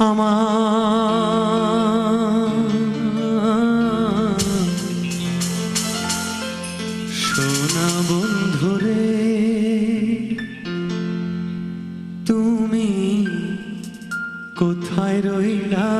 আমার। তুমি কোথায় রইলা?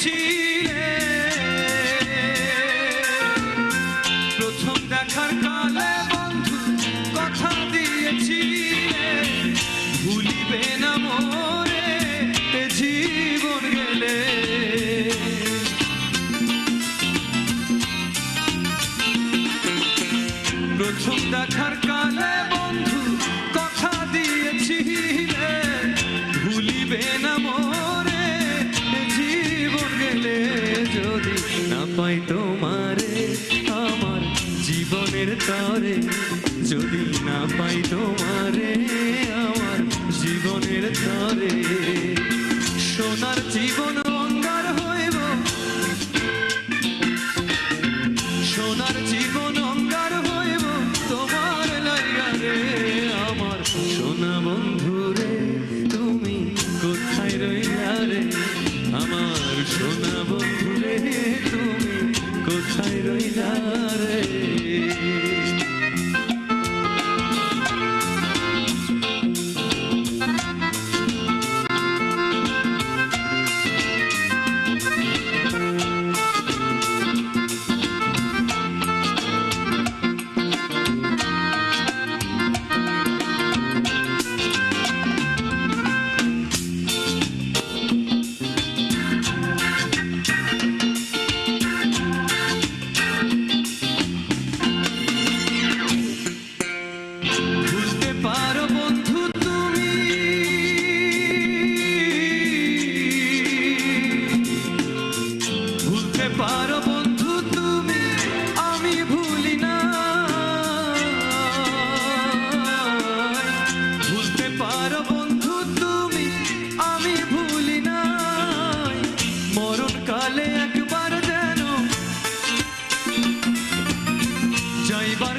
দিয়েছিলে প্রথম দেখার কালে বন্ধু কথা দিয়েছিলে। ভুলিবে না মোরে জীবন গেলে। প্রথম দেখার জীবনের তরে যদি না পাই তোমারে আমার জীবনের তরে সোনার জীবন কোথায়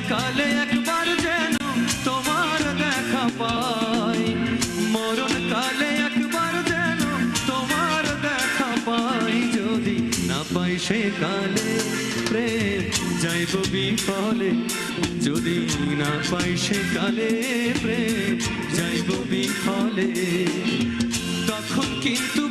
কালে একবার যেন তোমার দেখা পাই। মরণ কালে একবার যেন তোমার দেখা পাই। যদি না পাই সে কালে প্রেম যাইব বিফলে। যদি না পাই সে কালে প্রেম যাইব বিফলে। তখন কিন্তু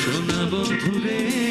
শোনাবো ঘুরে